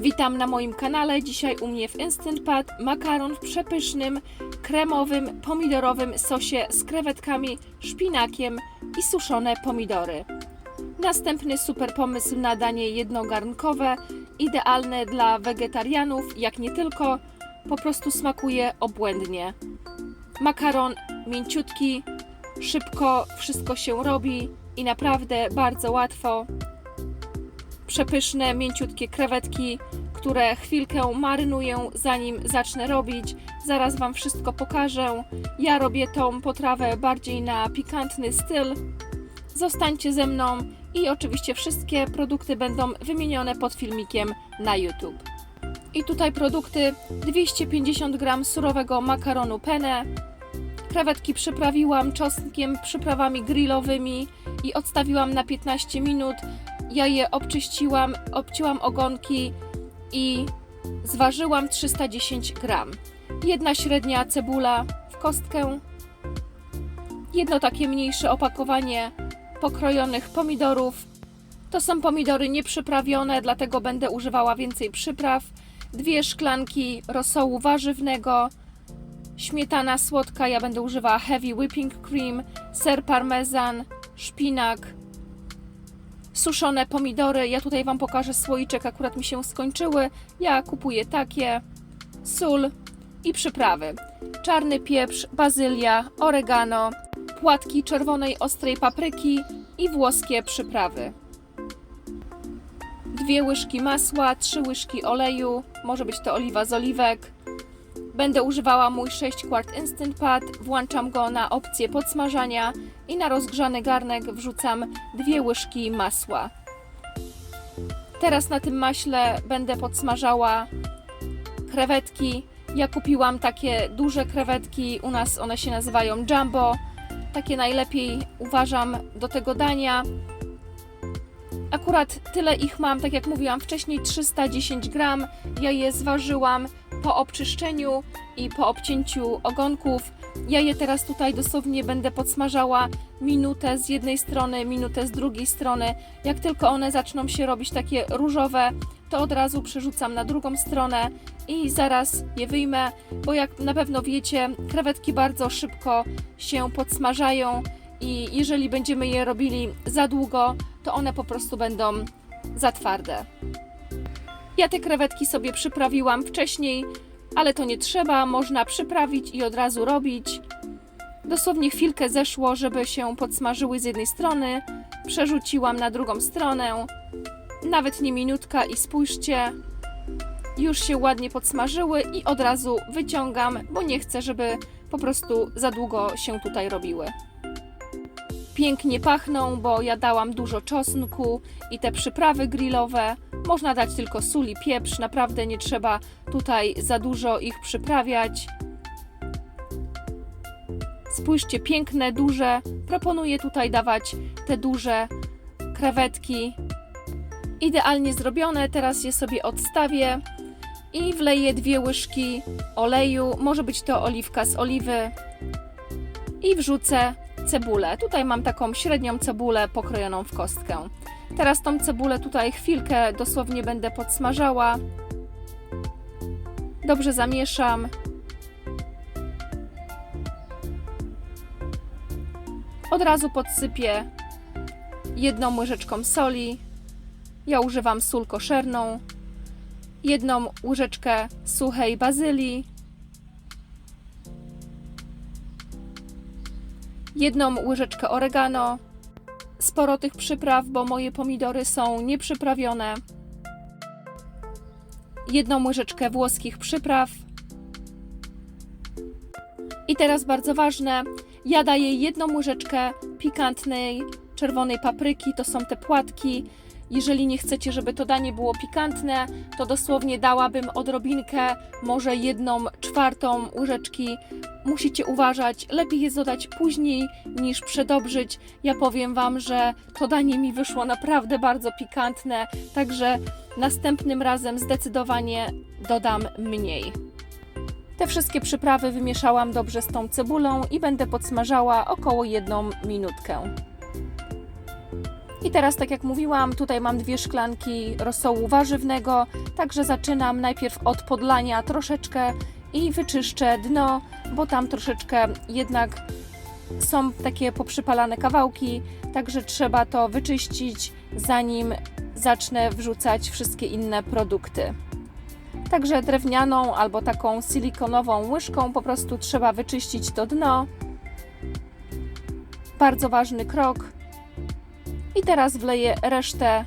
Witam na moim kanale. Dzisiaj u mnie w Instant Pot makaron w przepysznym, kremowym, pomidorowym sosie z krewetkami, szpinakiem i suszone pomidory. Następny super pomysł na danie jednogarnkowe, idealne dla wegetarianów, jak nie tylko, po prostu smakuje obłędnie. Makaron mięciutki, szybko wszystko się robi i naprawdę bardzo łatwo przepyszne, mięciutkie krewetki, które chwilkę marynuję zanim zacznę robić. Zaraz Wam wszystko pokażę. Ja robię tą potrawę bardziej na pikantny styl. Zostańcie ze mną i oczywiście wszystkie produkty będą wymienione pod filmikiem na YouTube. I tutaj produkty 250 g surowego makaronu penne. Krewetki przyprawiłam czosnkiem, przyprawami grillowymi i odstawiłam na 15 minut ja je obczyściłam, obcięłam ogonki i zważyłam 310 gram. Jedna średnia cebula w kostkę, jedno takie mniejsze opakowanie pokrojonych pomidorów. To są pomidory nieprzyprawione, dlatego będę używała więcej przypraw. Dwie szklanki rosołu warzywnego, śmietana słodka, ja będę używała heavy whipping cream, ser parmezan, szpinak, suszone pomidory. Ja tutaj Wam pokażę słoiczek, akurat mi się skończyły. Ja kupuję takie. Sól i przyprawy. Czarny pieprz, bazylia, oregano, płatki czerwonej ostrej papryki i włoskie przyprawy. Dwie łyżki masła, trzy łyżki oleju, może być to oliwa z oliwek. Będę używała mój 6 quart Instant Pot, włączam go na opcję podsmażania i na rozgrzany garnek wrzucam dwie łyżki masła. Teraz na tym maśle będę podsmażała krewetki. Ja kupiłam takie duże krewetki, u nas one się nazywają jumbo. Takie najlepiej uważam do tego dania. Akurat tyle ich mam, tak jak mówiłam wcześniej, 310 gram. Ja je zważyłam po obczyszczeniu i po obcięciu ogonków. Ja je teraz tutaj dosłownie będę podsmażała minutę z jednej strony, minutę z drugiej strony. Jak tylko one zaczną się robić takie różowe, to od razu przerzucam na drugą stronę i zaraz je wyjmę, bo jak na pewno wiecie, krewetki bardzo szybko się podsmażają i jeżeli będziemy je robili za długo, to one po prostu będą za twarde. Ja te krewetki sobie przyprawiłam wcześniej, ale to nie trzeba, można przyprawić i od razu robić. Dosłownie chwilkę zeszło, żeby się podsmażyły z jednej strony, przerzuciłam na drugą stronę, nawet nie minutka i spójrzcie, już się ładnie podsmażyły i od razu wyciągam, bo nie chcę, żeby po prostu za długo się tutaj robiły pięknie pachną, bo ja dałam dużo czosnku i te przyprawy grillowe. Można dać tylko sól i pieprz, naprawdę nie trzeba tutaj za dużo ich przyprawiać. Spójrzcie, piękne, duże. Proponuję tutaj dawać te duże krewetki. Idealnie zrobione, teraz je sobie odstawię i wleję dwie łyżki oleju, może być to oliwka z oliwy i wrzucę cebulę. Tutaj mam taką średnią cebulę pokrojoną w kostkę. Teraz tą cebulę tutaj chwilkę dosłownie będę podsmażała. Dobrze zamieszam. Od razu podsypię jedną łyżeczką soli. Ja używam sól koszerną. Jedną łyżeczkę suchej bazylii jedną łyżeczkę oregano, sporo tych przypraw, bo moje pomidory są nieprzyprawione, jedną łyżeczkę włoskich przypraw. I teraz bardzo ważne, ja daję jedną łyżeczkę pikantnej czerwonej papryki, to są te płatki. Jeżeli nie chcecie, żeby to danie było pikantne, to dosłownie dałabym odrobinkę, może jedną czwartą łyżeczki. Musicie uważać, lepiej je dodać później niż przedobrzyć. Ja powiem Wam, że to danie mi wyszło naprawdę bardzo pikantne, także następnym razem zdecydowanie dodam mniej. Te wszystkie przyprawy wymieszałam dobrze z tą cebulą i będę podsmażała około jedną minutkę. I teraz, tak jak mówiłam, tutaj mam dwie szklanki rosołu warzywnego, także zaczynam najpierw od podlania troszeczkę i wyczyszczę dno, bo tam troszeczkę jednak są takie poprzypalane kawałki, także trzeba to wyczyścić, zanim zacznę wrzucać wszystkie inne produkty. Także drewnianą albo taką silikonową łyżką po prostu trzeba wyczyścić to dno. Bardzo ważny krok. I teraz wleję resztę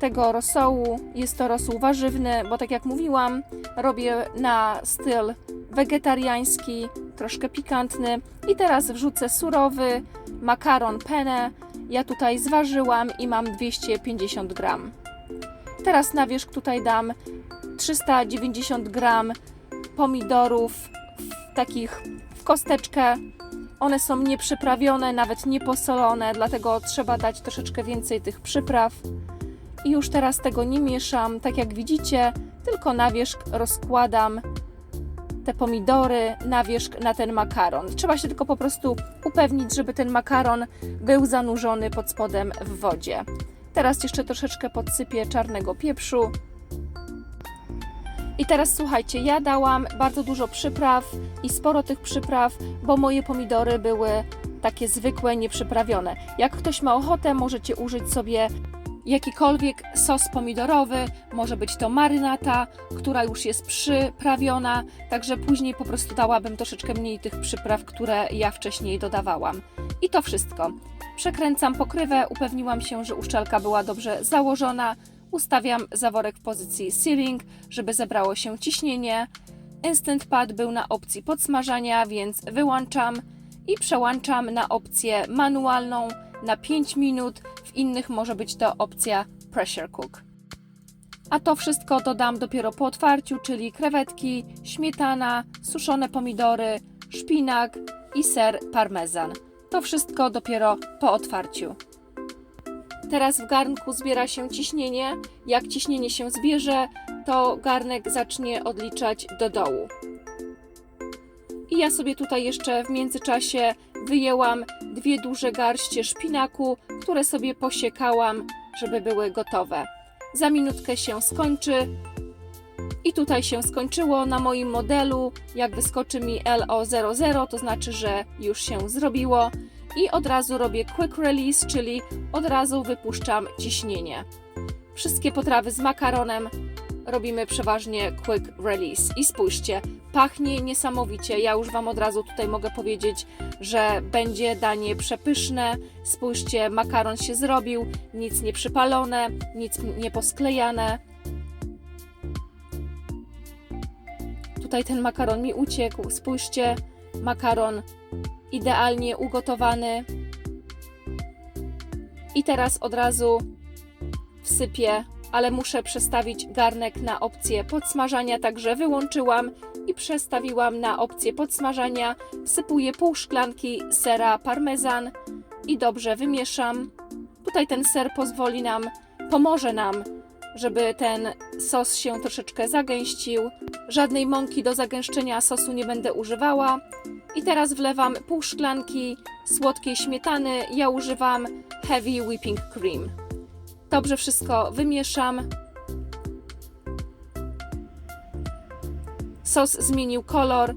tego rosołu. Jest to rosół warzywny, bo tak jak mówiłam, robię na styl wegetariański, troszkę pikantny. I teraz wrzucę surowy makaron penne. Ja tutaj zważyłam i mam 250 gram. Teraz na wierzch tutaj dam 390 gram pomidorów w takich w kosteczkę. One są nieprzyprawione, nawet nieposolone, dlatego trzeba dać troszeczkę więcej tych przypraw. I już teraz tego nie mieszam, tak jak widzicie, tylko na wierzch rozkładam te pomidory na wierzch na ten makaron. Trzeba się tylko po prostu upewnić, żeby ten makaron był zanurzony pod spodem w wodzie. Teraz jeszcze troszeczkę podsypię czarnego pieprzu. I teraz słuchajcie, ja dałam bardzo dużo przypraw i sporo tych przypraw, bo moje pomidory były takie zwykłe, nieprzyprawione. Jak ktoś ma ochotę, możecie użyć sobie jakikolwiek sos pomidorowy, może być to marynata, która już jest przyprawiona, także później po prostu dałabym troszeczkę mniej tych przypraw, które ja wcześniej dodawałam. I to wszystko. Przekręcam pokrywę, upewniłam się, że uszczelka była dobrze założona. Ustawiam zaworek w pozycji sealing, żeby zebrało się ciśnienie. Instant Pad był na opcji podsmażania, więc wyłączam i przełączam na opcję manualną na 5 minut. Innych może być to opcja Pressure Cook. A to wszystko dodam dopiero po otwarciu, czyli krewetki, śmietana, suszone pomidory, szpinak i ser parmezan. To wszystko dopiero po otwarciu. Teraz w garnku zbiera się ciśnienie. Jak ciśnienie się zbierze, to garnek zacznie odliczać do dołu. I ja sobie tutaj jeszcze w międzyczasie wyjęłam dwie duże garście szpinaku, które sobie posiekałam, żeby były gotowe. Za minutkę się skończy. I tutaj się skończyło na moim modelu. Jak wyskoczy mi LO00, to znaczy, że już się zrobiło. I od razu robię quick release, czyli od razu wypuszczam ciśnienie. Wszystkie potrawy z makaronem robimy przeważnie quick release. I spójrzcie, pachnie niesamowicie. Ja już Wam od razu tutaj mogę powiedzieć, że będzie danie przepyszne. Spójrzcie, makaron się zrobił, nic nie przypalone, nic nie posklejane. Tutaj ten makaron mi uciekł. Spójrzcie, makaron idealnie ugotowany. I teraz od razu wsypię, ale muszę przestawić garnek na opcję podsmażania, także wyłączyłam i przestawiłam na opcję podsmażania. Wsypuję pół szklanki sera parmezan i dobrze wymieszam. Tutaj ten ser pozwoli nam, pomoże nam, żeby ten sos się troszeczkę zagęścił. Żadnej mąki do zagęszczenia sosu nie będę używała. I teraz wlewam pół szklanki słodkiej śmietany. Ja używam Heavy Whipping Cream. Dobrze wszystko wymieszam. Sos zmienił kolor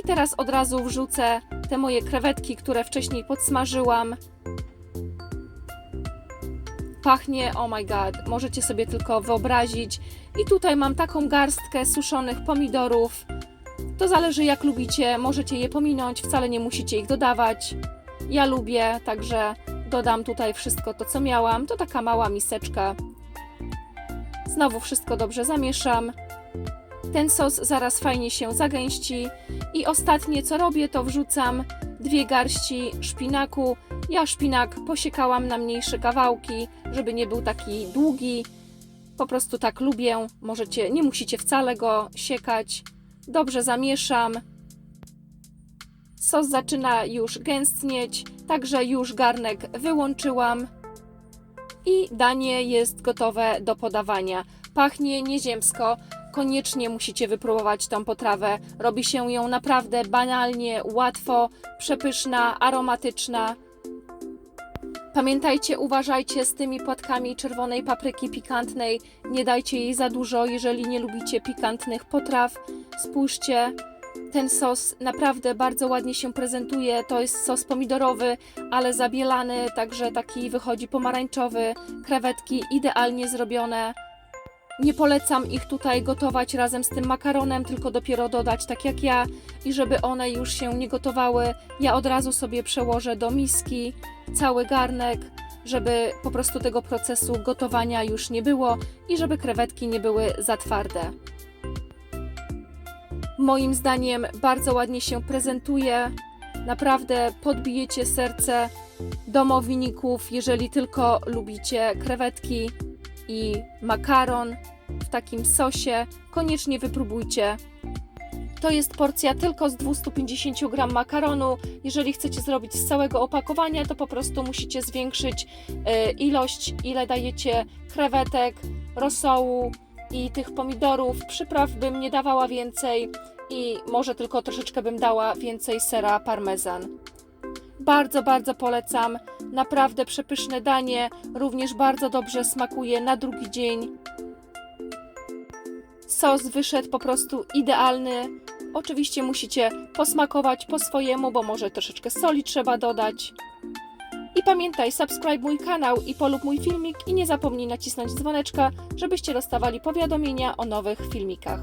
i teraz od razu wrzucę te moje krewetki, które wcześniej podsmażyłam. Pachnie, oh my god, możecie sobie tylko wyobrazić. I tutaj mam taką garstkę suszonych pomidorów. To zależy jak lubicie, możecie je pominąć, wcale nie musicie ich dodawać. Ja lubię, także dodam tutaj wszystko to, co miałam. To taka mała miseczka. Znowu wszystko dobrze zamieszam. Ten sos zaraz fajnie się zagęści. I ostatnie, co robię, to wrzucam dwie garści szpinaku. Ja szpinak posiekałam na mniejsze kawałki, żeby nie był taki długi. Po prostu tak lubię. Możecie, nie musicie wcale go siekać. Dobrze zamieszam. Sos zaczyna już gęstnieć, także już garnek wyłączyłam. I danie jest gotowe do podawania. Pachnie nieziemsko. Koniecznie musicie wypróbować tą potrawę. Robi się ją naprawdę banalnie, łatwo, przepyszna, aromatyczna. Pamiętajcie, uważajcie z tymi płatkami czerwonej papryki pikantnej. Nie dajcie jej za dużo, jeżeli nie lubicie pikantnych potraw. Spójrzcie, ten sos naprawdę bardzo ładnie się prezentuje. To jest sos pomidorowy, ale zabielany, także taki wychodzi pomarańczowy. Krewetki idealnie zrobione. Nie polecam ich tutaj gotować razem z tym makaronem, tylko dopiero dodać tak jak ja i żeby one już się nie gotowały, ja od razu sobie przełożę do miski cały garnek, żeby po prostu tego procesu gotowania już nie było i żeby krewetki nie były za twarde. Moim zdaniem bardzo ładnie się prezentuje. Naprawdę podbijecie serce domowników, jeżeli tylko lubicie krewetki i makaron w takim sosie. Koniecznie wypróbujcie. To jest porcja tylko z 250 gram makaronu. Jeżeli chcecie zrobić z całego opakowania, to po prostu musicie zwiększyć e, ilość, ile dajecie krewetek, rosołu i tych pomidorów. Przypraw bym nie dawała więcej i może tylko troszeczkę bym dała więcej sera parmezan. Bardzo, bardzo polecam. Naprawdę przepyszne danie, również bardzo dobrze smakuje na drugi dzień. Sos wyszedł po prostu idealny. Oczywiście musicie posmakować po swojemu, bo może troszeczkę soli trzeba dodać. I pamiętaj, subskryb mój kanał i polub mój filmik i nie zapomnij nacisnąć dzwoneczka, żebyście dostawali powiadomienia o nowych filmikach.